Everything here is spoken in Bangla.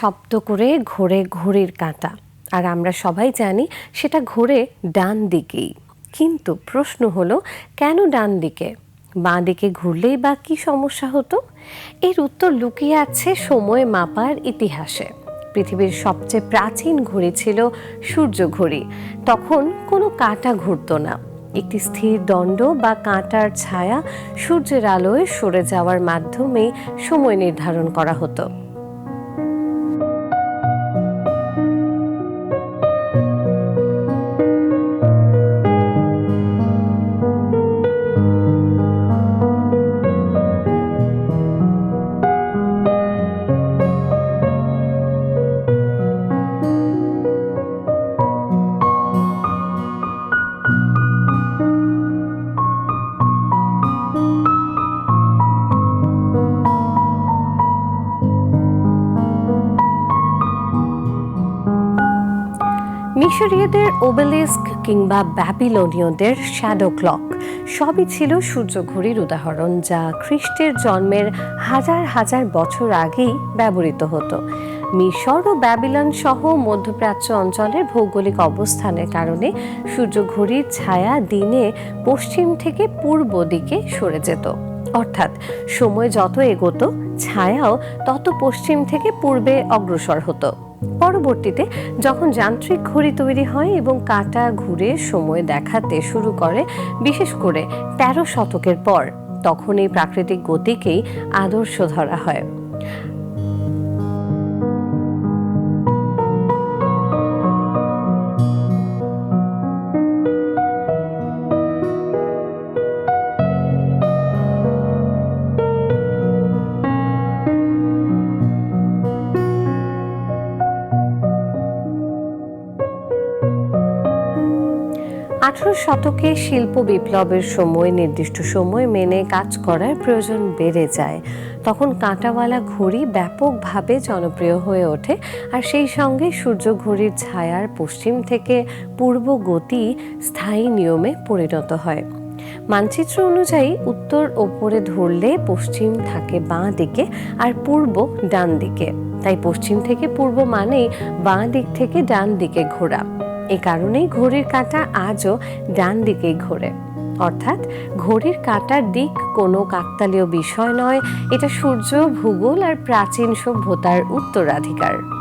শব্দ করে ঘোরে ঘড়ির কাঁটা। আর আমরা সবাই জানি সেটা ঘোরে ডান দিকেই। কিন্তু প্রশ্ন হলো, কেন ডান দিকে? বাঁ দিকে ঘুরলেই বা কী সমস্যা হতো? এর উত্তর লুকিয়ে আছে সময় মাপার ইতিহাসে। পৃথিবীর সবচেয়ে প্রাচীন ঘড়ি ছিল সূর্য ঘড়ি। তখন কোনো কাঁটা ঘুরতো না। একটি স্থির দণ্ড বা কাঁটার ছায়া সূর্যের আলোয় সরে যাওয়ার মাধ্যমেই সময় নির্ধারণ করা হতো। মিশরীয়দের ওবেলিস্ক কিংবা ব্যাবিলনীয়দের শ্যাডো ক্লক। সবই ছিল সূর্য ঘড়ির উদাহরণ যা খ্রিস্টের জন্মের হাজার হাজার বছর আগেই ব্যবহৃত হতো। মিশর ও ব্যাবিলন সহ মধ্যপ্রাচ্য অঞ্চলের ভৌগোলিক অবস্থানের কারণে সূর্য ঘড়ির ছায়া দিনে পশ্চিম থেকে পূর্ব দিকে সরে যেত। অর্থাৎ সময় যত এগোতো, ছায়াও তত পশ্চিম থেকে পূর্বে অগ্রসর হতো। পরবর্তীতে যখন যান্ত্রিক ঘড়ি তৈরি হয় এবং কাটা ঘুরে সময় দেখাতে শুরু করে, বিশেষ করে তেরো শতকের পর, তখন এই প্রাকৃতিক গতিকেই আদর্শ ধরা হয়। আঠারো শতকে শিল্প বিপ্লবের সময়, নির্দিষ্ট সময় মেনে কাজ করার প্রয়োজন বেড়ে যায়। তখন কাঁটাওয়ালা ঘড়ি ব্যাপকভাবে জনপ্রিয় হয়ে ওঠে আর সেই সঙ্গে সূর্য ঘড়ির ছায়ার পশ্চিম থেকে পূর্ব গতি স্থায়ী নিয়মে পরিণত হয়। মানচিত্র অনুযায়ী উত্তর ওপরে ধরলে পশ্চিম থাকে বাঁ দিকে আর পূর্ব ডান দিকে। তাই পশ্চিম থেকে পূর্ব মানেই বাঁ দিক থেকে ডান দিকে ঘোরা। এ কারণেই ঘড়ির কাঁটা আজও ডান দিকেই ঘোরে। অর্থাৎ ঘড়ির কাঁটার দিক কোনো কাকতালীয় বিষয় নয়, এটা সূর্য, ভূগোল আর প্রাচীন সভ্যতার উত্তরাধিকার।